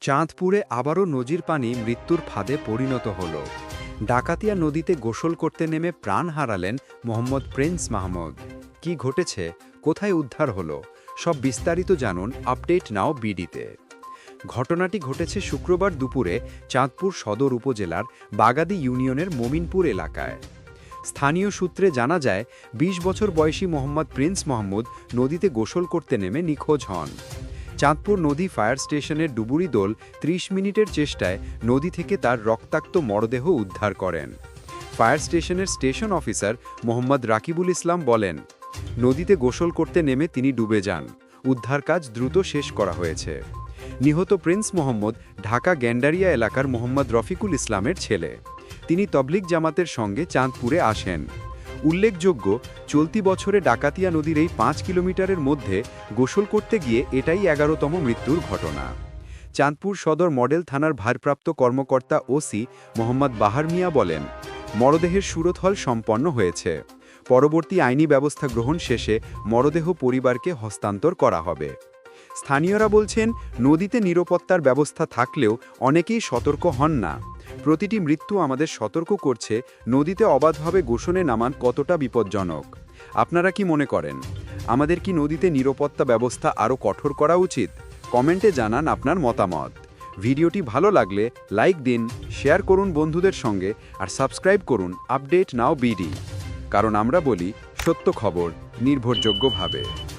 চাঁদপুরে আবারও নজির পানি মৃত্যুর ফাঁদে পরিণত হল। ডাকাতিয়া নদীতে গোসল করতে নেমে প্রাণ হারালেন মোহাম্মদ প্রিন্স মাহমুদ। কি ঘটেছে? কোথায় উদ্ধার হলো? সব বিস্তারিত জানুন আপডেট নাও বিডিতে। ঘটনাটি ঘটেছে শুক্রবার দুপুরে চাঁদপুর সদর উপজেলার বাগাদি ইউনিয়নের মোমিনপুর এলাকায়। স্থানীয় সূত্রে জানা যায় ২০ বছর বয়সী মোহাম্মদ প্রিন্স মাহমুদ নদীতে গোসল করতে নেমে নিখোঁজ হন। চাঁদপুর নদী ফায়ার স্টেশনের ডুবুরি দল ত্রিশ মিনিটের চেষ্টায় নদী থেকে তার রক্তাক্ত মরদেহ উদ্ধার করেন। ফায়ার স্টেশনের স্টেশন অফিসার মোহাম্মদ রাকিবুল ইসলাম বলেন, নদীতে গোসল করতে নেমে তিনি ডুবে যান। উদ্ধার কাজ দ্রুত শেষ করা হয়েছে। নিহত প্রিন্স মোহাম্মদ ঢাকা গ্যান্ডারিয়া এলাকার মোহাম্মদ রফিকুল ইসলামের ছেলে। তিনি তবলিক জামাতের সঙ্গে চাঁদপুরে আসেন। উল্লেখযোগ্য, চলতি বছরে ডাকাতিয়া নদীর এই পাঁচ কিলোমিটারের মধ্যে গোসল করতে গিয়ে এটাই এগারোতম মৃত্যুর ঘটনা। চাঁদপুর সদর মডেল থানার ভারপ্রাপ্ত কর্মকর্তা ওসি মোহাম্মদ বাহার মিয়া বলেন, মরদেহের সুরতহল সম্পন্ন হয়েছে। পরবর্তী আইনি ব্যবস্থা গ্রহণ শেষে মরদেহ পরিবারকে হস্তান্তর করা হবে। স্থানীয়রা বলছেন, নদীতে নিরাপত্তার ব্যবস্থা থাকলেও অনেকেই সতর্ক হন না। প্রতিটি মৃত্যু আমাদের সতর্ক করছে, নদীতে অবাধভাবে গোসনে নামান কতটা বিপজ্জনক। আপনারা কি মনে করেন? আমাদের কি নদীতে নিরাপত্তা ব্যবস্থা আরও কঠোর করা উচিত? কমেন্টে জানান আপনার মতামত। ভিডিওটি ভালো লাগলে লাইক দিন, শেয়ার করুন বন্ধুদের সঙ্গে আর সাবস্ক্রাইব করুন আপডেট নাও বিডি। কারণ আমরা বলি, সত্য খবর নির্ভরযোগ্যভাবে।